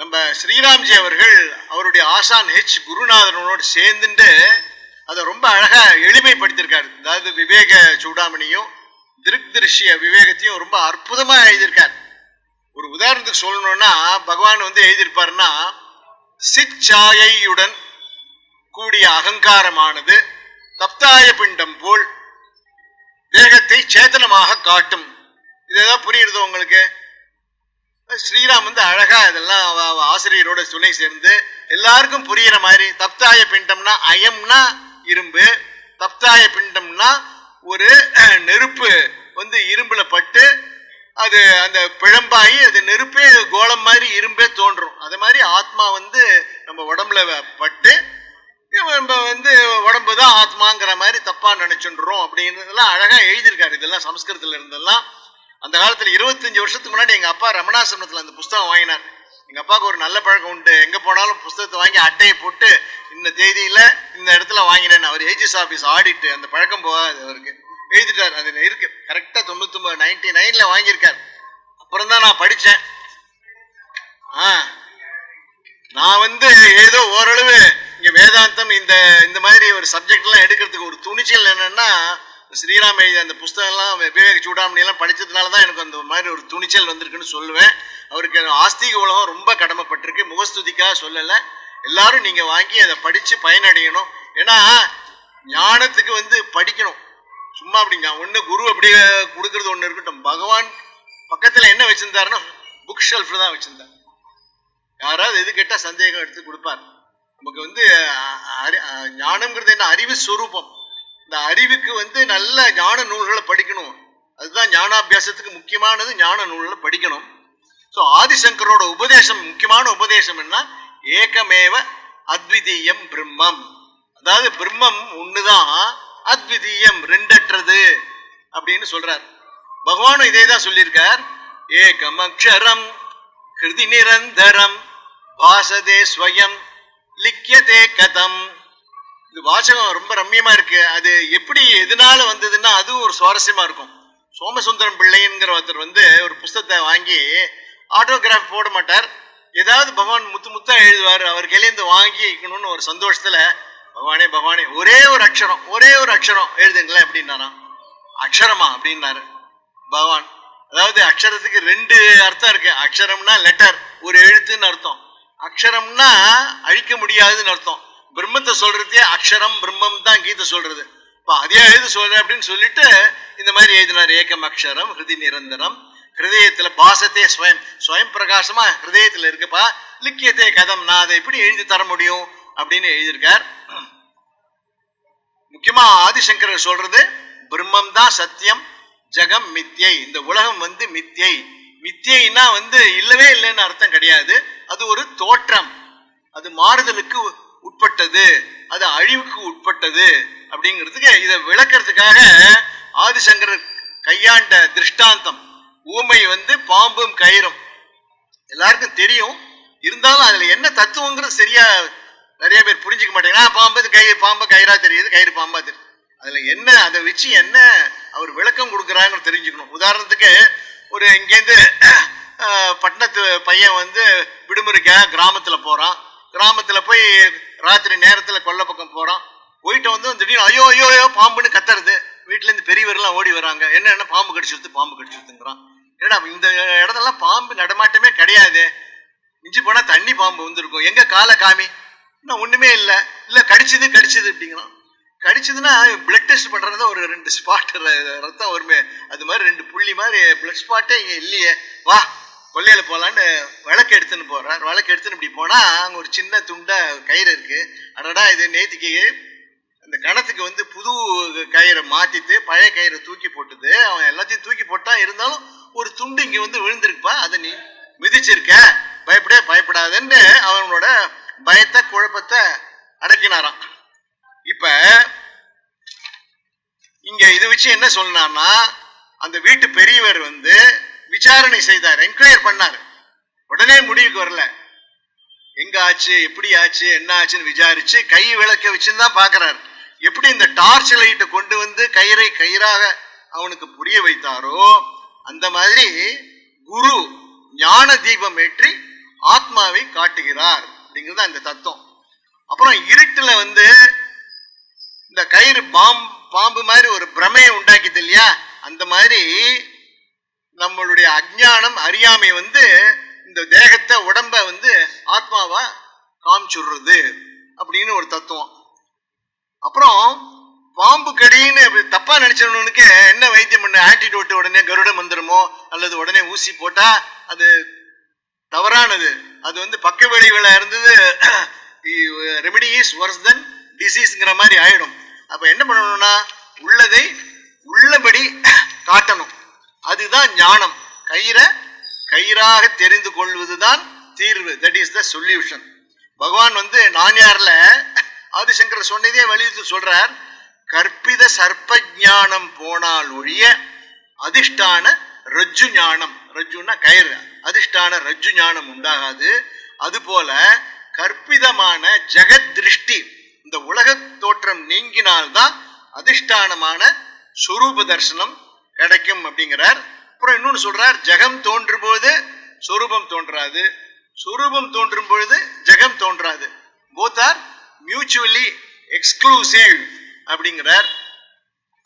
நம்ம ஸ்ரீராம்ஜி அவர்கள் அவருடைய ஆசான் ஹெச் குருநாதனோடு சேர்ந்துட்டு அதை ரொம்ப அழகா எளிமைப்படுத்தியிருக்காரு. அதாவது விவேக சூடாமணியும் திருக் திருஷ்ய விவேகத்தையும் ரொம்ப அற்புதமாக எழுதியிருக்கார். ஒரு உதாரணத்துக்கு சொல்லணும்னா பகவான் வந்து எழுதியிருப்பாருன்னா சிச்சாயையுடன் கூடிய அகங்காரமானது தப்தாய பிண்டம் போல் தேகத்தை சேத்தனமாக காட்டும். இது ஏதாவது புரியுறதோ உங்களுக்கு? ஸ்ரீராம் வந்து அழகா இதெல்லாம் ஆசிரியரோட துணை சேர்ந்து எல்லாருக்கும் புரியிற மாதிரி தப்தாய பிண்டம்னா அயம்னா இரும்பு தப்தாய பிண்டம்னா ஒரு நெருப்பு வந்து இரும்புல பட்டு அது அந்த பிழம்பாகி அது நெருப்பே கோலம் மாதிரி இரும்பே தோன்றும். அது மாதிரி ஆத்மா வந்து நம்ம உடம்புல பட்டு நம்ம வந்து உடம்பு தான் ஆத்மாங்கிற மாதிரி தப்பாக நினைச்சுன்றோம் அப்படின்றதெல்லாம் அழகாக எழுதியிருக்காரு. இதெல்லாம் சமஸ்கிருதத்துல இருந்தெல்லாம். அந்த காலத்தில் இருபத்தஞ்சு வருஷத்துக்கு முன்னாடி எங்கள் அப்பா ரமணாசிரமத்தில் அந்த புஸ்தகம் வாங்கினார். எங்கள் அப்பாவுக்கு ஒரு நல்ல பழக்கம் உண்டு. எங்கே போனாலும் புஸ்தகத்தை வாங்கி அட்டையை போட்டு இந்த தேதியில் இந்த இடத்துல வாங்கினேன் அவர் ஏஜிஸ் ஆஃபீஸ் ஆடிட்டு அந்த பழக்கம் போகாது அவருக்கு. எழுதிட்டார். அது இருக்குது கரெக்டாக தொண்ணூத்தொம்பது நைன்டி நைனில் வாங்கியிருக்கார். அப்புறம் தான் நான் படித்தேன் ஆ. நான் வந்து ஏதோ ஓரளவு இங்கே வேதாந்தம் இந்த இந்த மாதிரி ஒரு சப்ஜெக்ட்லாம் எடுக்கிறதுக்கு ஒரு துணிச்சல் என்னன்னா ஸ்ரீராம் எழுதிய அந்த புஸ்தகம்லாம் விவேக சூடாமணியெல்லாம் படித்ததுனால தான் எனக்கு அந்த மாதிரி ஒரு துணிச்சல் வந்திருக்குன்னு சொல்லுவேன். அவருக்கு ஆஸ்திக உலகம் ரொம்ப கடமைப்பட்டிருக்கு. முகஸ்துதிக்காக சொல்லலை. எல்லாரும் நீங்கள் வாங்கி அதை படித்து பயனடையணும். ஏன்னா ஞானத்துக்கு வந்து படிக்கணும். சும்மா அப்படிங்க ஒன்று குரு அப்படி கொடுக்கறது ஒன்று இருக்கட்டும். பகவான் பக்கத்தில் என்ன வச்சுருந்தாருன்னா புக் ஷெல்ஃபில் தான் வச்சுருந்தார். யாராவது எது கேட்டால் சந்தேகம் எடுத்து கொடுப்பார். நமக்கு வந்து அறி- ஞானங்கிறது ஞானம்ங்கிறது என்ன? அறிவு ஸ்வரூபம் இந்த அறிவுக்கு வந்து நல்ல ஞான நூல்களை படிக்கணும். அதுதான் ஞானாபியாசத்துக்கு முக்கியமானது ஞான நூல்களை படிக்கணும். ஸோ ஆதிசங்கரோட உபதேசம் முக்கியமான உபதேசம் என்ன? ஏகமேவ அத்விதீயம் பிரம்மம். அதாவது பிரம்மம் ஒண்ணுதான் அத்விதீயம் ரெண்டற்றது அப்படின்னு சொல்றார். பகவானும் இதே தான் சொல்லியிருக்கார். ஏகம் அக்ஷரம் கிருதி நிரந்தரம் பாசதே ஸ்வயம் லிக்கியதே கதம். இது வாசகம் ரொம்ப ரம்மியமா இருக்கு. அது எப்படி எதனால வந்ததுன்னா அதுவும் ஒரு சுவாரஸ்யமா இருக்கும். சோமசுந்தரம் பிள்ளைங்கிற ஒருத்தர் வந்து ஒரு புஸ்தகத்தை வாங்கி ஆட்டோகிராஃப் போட மாட்டார். ஏதாவது பகவான் முத்து முத்தா எழுதுவார் அவர் கையிலேருந்து வாங்கிக்கணும்னு ஒரு சந்தோஷத்துல பகவானே பகவானே ஒரே ஒரு அக்ஷரம் ஒரே ஒரு அக்ஷரம் எழுதுங்களேன் அப்படின்னாராம் அக்ஷரமா அப்படின்னாரு பகவான். அதாவது அக்ஷரத்துக்கு ரெண்டு அர்த்தம் இருக்கு. அக்ஷரம்னா லெட்டர் ஒரு எழுத்துன்னு அர்த்தம். அக்ஷரம்னா அழிக்க முடியாதுன்னு அர்த்தம். பிரம்மத்தை சொல்றதே அக்ஷரம் பிரம்மம் தான் கீதை சொல்றது. இப்போ அதே எழுது சொல்றேன் அப்படின்னு சொல்லிட்டு இந்த மாதிரி எழுதினார் ஏகம் அக்ஷரம் ஹிருதி நிரந்தரம். ஹிருதயத்துல பாசத்தே ஸ்வயம் ஸ்வயம் பிரகாசமா ஹிருதயத்துல இருக்குப்பா. லிக்கியத்தே கதம் நான் அதை எப்படி எழுதி தர முடியும் அப்படின்னு எழுதியிருக்கார். முக்கியமா ஆதிசங்கரர் சொல்றது பிரம்மம் தான் சத்தியம் ஜெகம் மித்தியை. இந்த உலகம் வந்து மித்தியை. மித்தியைன்னா வந்து இல்லவே இல்லைன்னு அர்த்தம் கிடையாது. அது ஒரு தோற்றம். அது மாறுதலுக்கு உட்பட்டது அது அழிவுக்கு உட்பட்டது அப்படிங்கிறதுக்கு இதை விளக்கிறதுக்காக ஆதிசங்கரர் கையாண்ட திருஷ்டாந்தம். ஊமை வந்து பாம்பும் கயிறும். எல்லாருக்கும் தெரியும். இருந்தாலும் அதில் என்ன தத்துவங்கிறது சரியா நிறைய பேர் புரிஞ்சுக்க மாட்டேங்கன்னா பாம்பு கயிறு பாம்பு கயிறா தெரியுது கயிறு பாம்பா தெரியுது. அதில் என்ன அதை வச்சு என்ன அவர் விளக்கம் கொடுக்குறாங்கன்னு தெரிஞ்சுக்கணும். உதாரணத்துக்கு ஒரு இங்கேருந்து பட்டணத்து பையன் வந்து விடுமுறைக்காக கிராமத்தில் போகிறான் கிராமத்தில் போய் ராத்திரி நேரத்தில் கொல்லை பக்கம் போகிறோம் போயிட்டு வந்து திடீர்னு ஐயோ ஐயோ ஐயோ பாம்புன்னு கத்துறது. வீட்டிலேருந்து பெரியவர்லாம் ஓடி வராங்க. என்ன என்ன பாம்பு கடிச்சிருது பாம்பு கடிச்சிருதுங்கிறான் என்னடா இந்த இடத்தெல்லாம் பாம்பு நடமாட்டமே கிடையாது. மிஞ்சி போனால் தண்ணி பாம்பு வந்திருக்கும். எங்கே காலை காமி? இன்னும் ஒன்றுமே இல்லை. இல்லை கடிச்சது கடிச்சது அப்படிங்கிறோம் கடிச்சதுன்னா பிளட் டெஸ்ட் பண்ணுறது ஒரு ரெண்டு ஸ்பாட் ரத்தம் வருமே. அது மாதிரி ரெண்டு புள்ளி மாதிரி பிளட் ஸ்பாட்டே இங்கே இல்லையே. வா கொள்ளையில போகலான்னு விளக்கு எடுத்துன்னு போறார். விளக்கு எடுத்துன்னு இப்படி போனா அங்க ஒரு சின்ன துண்டா கயிறு இருக்கு. அடடா இது நேத்திக்கு அந்த கணத்துக்கு வந்து புது கயிறை மாத்திட்டு பழைய கயிறை தூக்கி போட்டுது அவன் எல்லாத்தையும் தூக்கி போட்டான் இருந்தாலும் ஒரு துண்டு இங்க வந்து விழுந்திருக்குப்பா. அதை நீ மிதிச்சிருக்க. பயப்படே பயப்படாதுன்னு அவனோட பயத்தை குழப்பத்தை அடக்கினாராம். இப்ப இங்க இதை வச்சு என்ன சொன்னார்னா அந்த வீட்டு பெரியவர் வந்து விசாரணை செய்தார் என்கொயர் பண்ணார். உடனே முடிவுக்கு வரல. எங்க ஆச்சு எப்படி ஆச்சு என்ன ஆச்சுன்னு விசாரிச்சு கை விளக்க வச்சுன்னு தான் பாக்குறாரு எப்படி இந்த டார்ச் லைட்டை கொண்டு வந்து கயிறை கயிறாக அவனுக்கு புரிய வைத்தாரோ அந்த மாதிரி குரு ஞான தீபம் ஏற்றி ஆத்மாவை காட்டுகிறார் அப்படிங்கிறது தான் தத்துவம். அப்புறம் இருட்டுல வந்து இந்த கயிறு பாம்பு பாம்பு மாதிரி ஒரு பிரமையை உண்டாக்கிது இல்லையா? அந்த மாதிரி நம்மளுடைய அஜானம் அறியாமை வந்து இந்த தேகத்தை உடம்ப வந்து ஆத்மாவா காமிச்சுடுறது அப்படின்னு ஒரு தத்துவம். அப்புறம் பாம்பு கடின்னு தப்பா நினைச்சவனுக்கு என்ன வைத்தியம் பண்ண? ஆன்டிடோட் உடனே கருட மந்திரமோ அல்லது உடனே ஊசி போட்டா அது தவறானது. அது வந்து பக்க விளைவுகளா இருந்தது. ரெமிடி இஸ் ஒர்ஸ் தென் டிசீஸ்ங்கிற மாதிரி ஆயிடும். அப்ப என்ன பண்ணணும்னா உள்ளதை உள்ளபடி காட்டணும். அதுதான் ஞானம். கயிறை கயிறாக தெரிந்து கொள்வதுதான் தீர்வு. தட் இஸ் த சொல்யூஷன் பகவான் வந்து நான்யார்ல ஆதிசங்கர் சொன்னதே வலியுறுத்தி சொல்றார் கற்பித சர்ப்ப ஞானம் போனால் ஒழிய அதிஷ்டான ரஜ்ஜு ஞானம் ரஜ்ஜுன்னா கயிறு. அதிஷ்டான ரஜ்ஜு ஞானம் உண்டாகாது. அதுபோல கற்பிதமான ஜெகத் திருஷ்டி இந்த உலக தோற்றம் நீங்கினால்தான் அதிஷ்டானமான சொரூப தரிசனம் கிடைக்கும் அப்படிங்கிறார். அப்புறம் இன்னொன்று சொல்றார் ஜெகம் தோன்றும் போது சொரூபம் தோன்றாது. சொரூபம் தோன்றும் பொழுது ஜெகம் தோன்றாது. போத் ஆர் மியூச்சுவலி எக்ஸ்க்ளூசிவ் அப்படிங்கிறார்.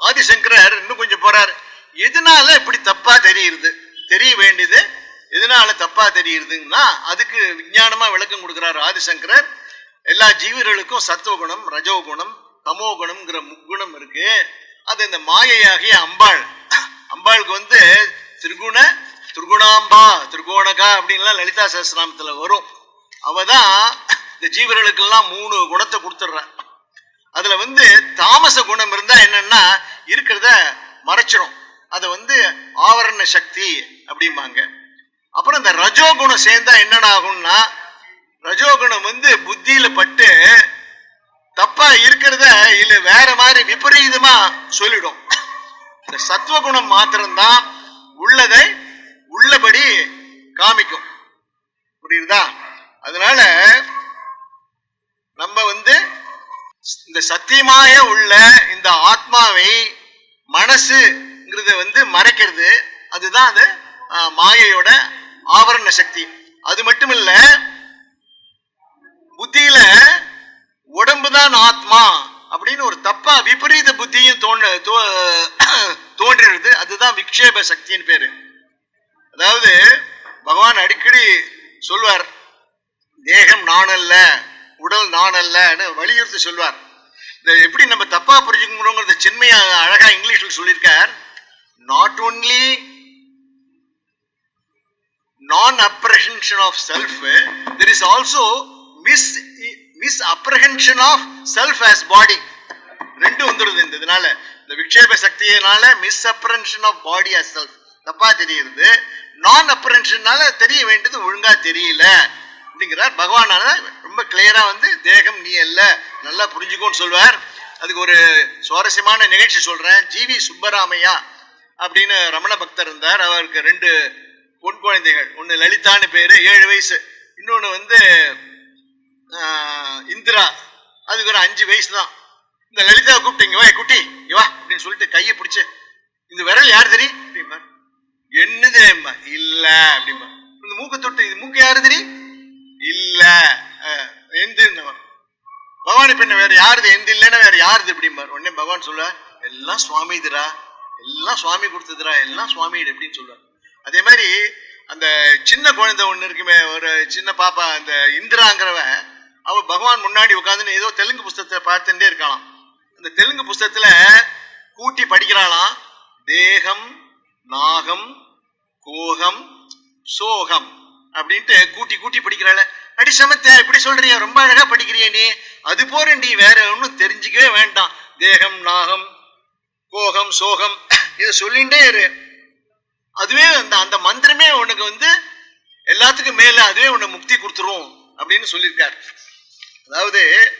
ஆதிசங்கரர் இன்னும் கொஞ்சம் போறார். எதனால இப்படி தப்பா தெரியுது? தெரிய வேண்டியது எதனால தப்பா தெரியுதுன்னா அதுக்கு விஞ்ஞானமாக விளக்கம் கொடுக்கிறார் ஆதிசங்கரர். எல்லா ஜீவர்களுக்கும் சத்துவகுணம் ரஜோகுணம் தமோகுணம்ங்கிற முக்குணம் இருக்கு. அது இந்த மாயையாகிய அம்பாள் அம்பாளுக்கு வந்து திரிகுண திரிகுணாம்பா திருகோணகா அப்படின்லாம் லலிதா சஹசிரநாமத்தில் வரும். அவ தான் இந்த ஜீவர்களுக்கெல்லாம் மூணு குணத்தை கொடுத்துட்றா அதில் வந்து தாமச குணம் இருந்தால் என்னென்னா இருக்கிறத மறைச்சிரும். அதை வந்து ஆவரண சக்தி அப்படிம்பாங்க. அப்புறம் இந்த ரஜோகுணம் சேர்ந்தா என்னென்ன ஆகும்னா ரஜோகுணம் வந்து புத்தியில் பட்டு தப்பாக இருக்கிறத இல்லை வேற மாதிரி விபரீதமாக சொல்லிடும். இந்த சத்துவ குணம் மாத்திரம்தான் உள்ளதை உள்ளபடி காமிக்கும். புரியுதா? அதனால நம்ம வந்து இந்த சத்தியமாக உள்ள இந்த ஆத்மாவை மனசுங்கிறத வந்து மறைக்கிறது. அதுதான் அது மாயையோட ஆவரண சக்தி. அது மட்டும் இல்ல புத்தியில உடம்புதான் ஆத்மா. அப்படின்னு ஒரு தப்பா விபரீத புத்தியும் தோன்ற தோ- தோன்றிடுது அதுதான் விக்ஷேப சக்தின்னு பேரு. அதாவது பகவான் அடிக்கடி சொல்வார் தேகம் நான் அல்ல உடல் நான் அல்லன்னு வலியுறுத்தி சொல்வார். இந்த எப்படி நம்ம தப்பா புரிஞ்சுக்கணுங்கிறத சென்மையா அழகா இங்கிலீஷில் சொல்லியிருக்கார். Not only non apprehension of self there is also mis mis apprehension of self as body ரெண்டும் வந்துடுது இந்த இதனால. இந்த விக்ஷேப சக்தியினால mis apprehension of body as self தப்பா தெரியுது. நான் அப்ரன்ஷனால தெரிய வேண்டியது ஒழுங்கா தெரியல. அப்படிங்கிறார். பகவானால ரொம்ப கிளியரா வந்து தேகம் நீ அல்ல. நல்லா புரிஞ்சுக்கோன்னு சொல்வார் அதுக்கு ஒரு சுவாரஸ்யமான நிகழ்ச்சி சொல்றேன். ஜிவி சுப்பராமையா அப்படின்னு ரமண பக்தர் இருந்தார். அவருக்கு ரெண்டு பொன் குழந்தைகள். ஒன்று லலிதான்னு பேர் ஏழு வயசு. இன்னொன்று வந்து இந்திரா. அதுக்கு ஒரு அஞ்சு வயசு தான் இந்த லலிதாவை கூப்பிட்டீங்க வா குட்டி வா அப்படின்னு சொல்லிட்டு கையை பிடிச்சு இந்த விரல் யார் தெரி அப்படிம்பா என்னது இல்ல அப்படிம்பா இந்த மூக்க தொட்டு இது மூக்கு யாரு தெரி இல்ல அஹ், பவானி பெண்ணை வேற யாருது எந்த இல்லைன்னா வேற யாருது அப்படிம்பார். உடனே பகவான் சொல்ல எல்லாம் சுவாமி இதுரா எல்லாம் சுவாமி கொடுத்ததுரா எல்லாம் சுவாமி அப்படின்னு சொல்றார் அதே மாதிரி அந்த சின்ன குழந்தை ஒண்ணு இருக்குமே ஒரு சின்ன பாப்பா அந்த இந்திராங்கிறவன் அவ பகவான் முன்னாடி உட்காந்துன்னு ஏதோ தெலுங்கு புஸ்தகத்தை பார்த்துட்டே இருக்கலாம் அந்த தெலுங்கு புஸ்தகத்துல கூட்டி படிக்கிறாளாம். தேகம் நாகம் கோகம் சோகம் அப்படின்ட்டு கூட்டி கூட்டி படிக்கிறாள. அடி சமத்த இப்படி சொல்றிய? ரொம்ப அழகா படிக்கிறிய நீ. அது போறேன்டி வேற ஒன்றும் தெரிஞ்சுக்கவே வேண்டாம். தேகம் நாகம் கோகம் சோகம் இதை சொல்லிண்டே இரு. அதுவே அந்த அந்த மந்திரமே உனக்கு வந்து எல்லாத்துக்கும் மேல அதுவே உன்னை முக்தி கொடுத்துரும் அப்படின்னு சொல்லியிருக்காரு. அதாவது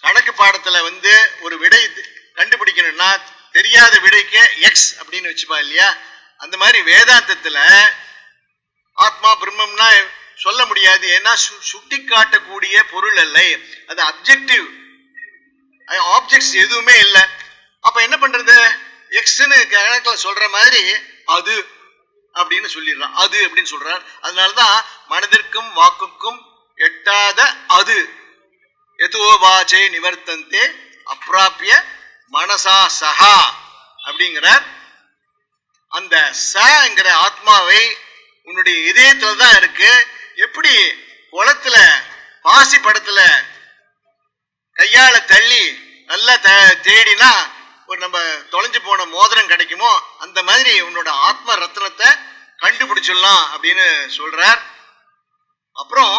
கணக்கு பாடத்துல வந்து ஒரு விடை கண்டுபிடிக்கணும்னா தெரியாத விடைக்கு எக்ஸ் அப்படின்னு வச்சுப்பா இல்லையா? அந்த மாதிரி வேதாந்தத்துல ஆத்மா பிரம்மம்னா சொல்ல முடியாது. ஏன்னா சு- சுட்டி காட்டக்கூடிய பொருள் இல்லை அது அப்ஜெக்டிவ் ஆப்ஜெக்ட்ஸ் எதுவுமே இல்லை. அப்ப என்ன பண்றது? எக்ஸ்ன்னு கணக்கில் சொல்ற மாதிரி அது அப்படின்னு சொல்லிடுறான் அது அப்படின்னு சொல்றார். அதனாலதான் மனதிற்கும் வாக்குக்கும் எட்டாத அது. எதோ வாச்சே நிவர்த்தந்தே அப்பிராப்பிய மனசா சஹா அப்படிங்கிறார். அந்த சங்கிற ஆத்மாவை உன்னுடைய இதயத்துல தான் இருக்கு. எப்படி குளத்துல பாசி படத்துல கையால தள்ளி நல்லா த- தேடினா ஒரு நம்ம தொலைஞ்சு போன மோதிரம் கிடைக்குமோ அந்த மாதிரி உன்னோட ஆத்ம ரத்னத்தை கண்டுபிடிச்சிடலாம் அப்படின்னு சொல்றார். அப்புறம்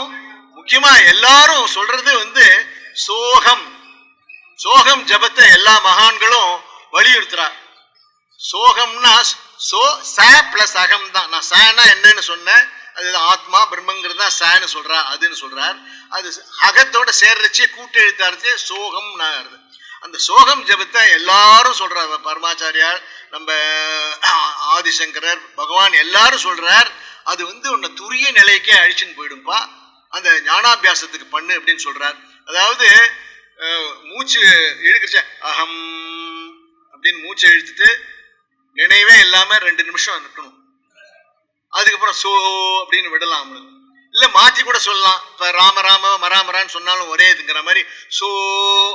முக்கியமா எல்லாரும் சொல்றது வந்து சோகம். சோகம் ஜபத்தை எல்லா மகான்களும் வலியுறுத்துறார். சோகம்னா சோ ச பிளஸ் அகம் தான். நான் சேனா என்னன்னு சொன்னேன். அது ஆத்மா பிரம்மங்கிறது தான் சேன்னு சொல்றா அதுன்னு சொல்றார். அது அகத்தோட சேர்றச்சே கூட்டு எழுத்தார்த்தே சோகம் ஆகுது அந்த சோகம் ஜபத்தை எல்லாரும் சொல்றார். பரமாச்சாரியார் நம்ம ஆதிசங்கரர் பகவான் எல்லாரும் சொல்றார். அது வந்து உன்னை துரிய நிலைக்கே அழிச்சுன்னு போயிடும்பா. அந்த ஞானாபியாசத்துக்கு பண்ணு அப்படின்னு சொல்றார். அதாவது மூச்சு இழுக்கிறச்ச அகம் அப்படின்னு மூச்சை இழுத்துட்டு நினைவே இல்லாம ரெண்டு நிமிஷம் நிற்கணும் அதுக்கப்புறம் சோ அப்படின்னு விடலாம் அவங்களுக்கு இல்ல மாத்தி கூட சொல்லலாம். இப்ப ராம ராம மராமரான்னு சொன்னாலும் ஒரே இதுங்கிற மாதிரி சோ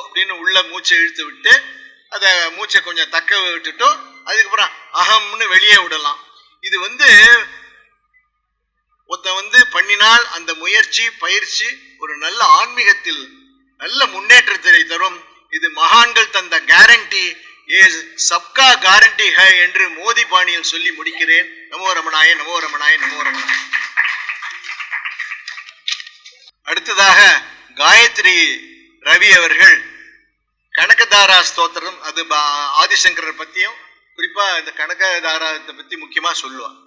அப்படின்னு உள்ள மூச்சை இழுத்து விட்டு அதை மூச்சை கொஞ்சம் தக்க விட்டுட்டும். அதுக்கப்புறம் அகம்னு வெளியே விடலாம். இது வந்து ஒருத்தன் வந்து பண்ணினால் அந்த முயற்சி பயிற்சி ஒரு நல்ல ஆன்மீகத்தில் நல்ல முன்னேற்றத்தை தரும். இது மகான்கள் தந்த கேரண்டி ஏஸ் சப்கா கேரண்டி ஹை என்று மோதி பாணியில் சொல்லி முடிக்கிறேன். நமோ ரமணாய நமோ ரமணாய நமோ ரமணாய. அடுத்ததாக காயத்ரி ரவி அவர்கள் கனகதாரா ஸ்தோத்திரம். அது பா- ஆதிசங்கரர் பற்றியும் குறிப்பாக இந்த கனகதாராத்தை பற்றி முக்கியமாக சொல்லுவாள்